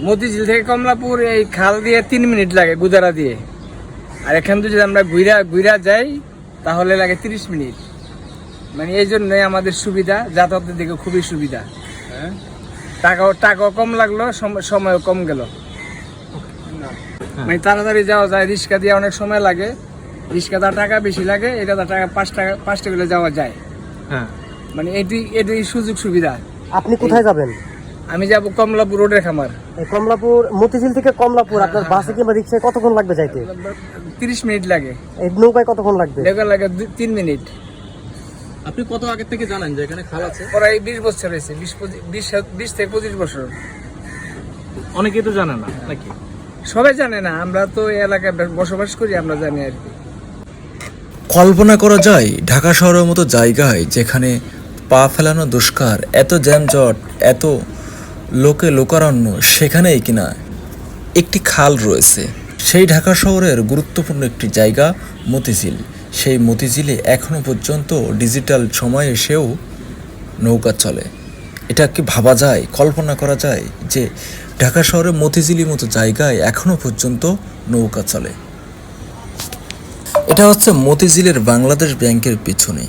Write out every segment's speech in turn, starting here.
মতিঝিল থেকে কমলাপুর এই খাল দিয়ে তিন মিনিট লাগে গুদারা দিয়ে। আর এখান থেকে যদি আমরা ঘুরা ঘুরা যাই তাহলে লাগে তিরিশ মিনিট। মানে এই জন্যই আমাদের সুবিধা যাতায়াতের দিকে খুবই সুবিধা। হ্যাঁ? টাকাও টাকাও কম লাগল সম- সময়ও কম গেল। মানে তাড়াতাড়ি যাওয়া যায় রিক্সা দিয়ে অনেক সময় লাগে। রিক্সাটা টাকা বেশি লাগে এটা টাকা পাঁচ টাকা পাঁচ টাকা যাওয়া যায়। হ্যাঁ। মানে এটি এটি সুযোগ সুবিধা। আপনি কোথায় যাবেন? আমি যাব কমলাপুর রোডের খামার। এই কমলাপুর মতিঝিল থেকে কমলাপুর আপনার বাসে কিংবা রিক্সায় কতক্ষণ লাগবে যাইতে? তিরিশ মিনিট লাগে। এই নৌকায় কতক্ষণ লাগবে? লেগে লাগে তিন মিনিট। আপনি কত আগে থেকে জানেন যে এখানে খাল আছে? প্রায় বিশ বছর হয়েছে বিশ পঁচিশ- বিশ বিশ থেকে পঁচিশ বছর। অনেকেই তো জানে না নাকি? সবাই জানে না আমরা তো এই এলাকায় বসবাস করি আমরা জানি আর কি। কল্পনা করা যায় ঢাকা শহরের মতো জায়গায় যেখানে পা ফেলানো দুষ্কার এত জ্যামজট এত লোকে লোকারণ্য সেখানেই কিনা একটি খাল রয়েছে। সেই ঢাকা শহরের গুরুত্বপূর্ণ একটি জায়গা মতিঝিল। সেই মতিঝিলে এখনও পর্যন্ত ডিজিটাল সময় এসেও নৌকা চলে। এটা কি ভাবা যায়, কল্পনা করা যায় যে ঢাকা শহরে মতিঝিলি মতো জায়গায় এখনও পর্যন্ত নৌকা চলে? এটা হচ্ছে মতিঝিলের বাংলাদেশ ব্যাংকের পিছনে।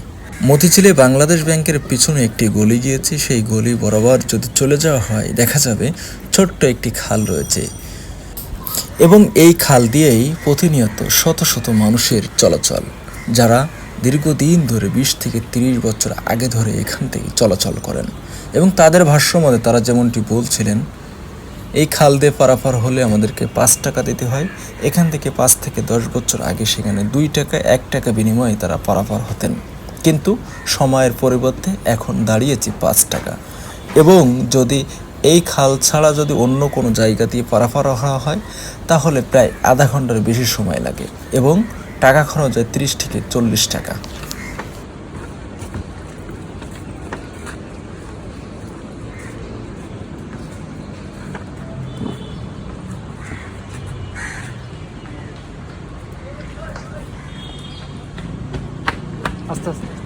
মতিঝিলে বাংলাদেশ ব্যাংকের পিছনে একটি গলি গিয়েছে, সেই গলি বরাবর যদি চলে যাওয়া হয়, দেখা যাবে ছোট্ট একটি খাল রয়েছে। এবং এই খাল দিয়েই প্রতিনিয়ত শত শত মানুষের চলাচল, যারা দীর্ঘদিন ধরে বিশ থেকে তিরিশ বছর আগে ধরে এখান থেকে চলাচল করেন। এবং তাদের ভাষ্য মতে তারা যেমনটি বলছিলেন, এই খাল দিয়ে পারাপার হলে আমাদেরকে পাঁচ টাকা দিতে হয়। এখান থেকে পাঁচ থেকে দশ বছর আগে সেখানে দুই টাকা, এক টাকা বিনিময়ে তারা পারাপার হতেন। কিন্তু সময়ের পরিবর্তে এখন দাঁড়িয়েছে পাঁচ টাকা। এবং যদি এই খাল ছাড়া যদি অন্য কোনো জায়গা দিয়ে পারাপার হওয়া হয়, তাহলে প্রায় আধা ঘণ্টার বেশি সময় লাগে এবং টাকা খরচ হয় তিরিশ থেকে চল্লিশ টাকা। আস্তে আস্তে।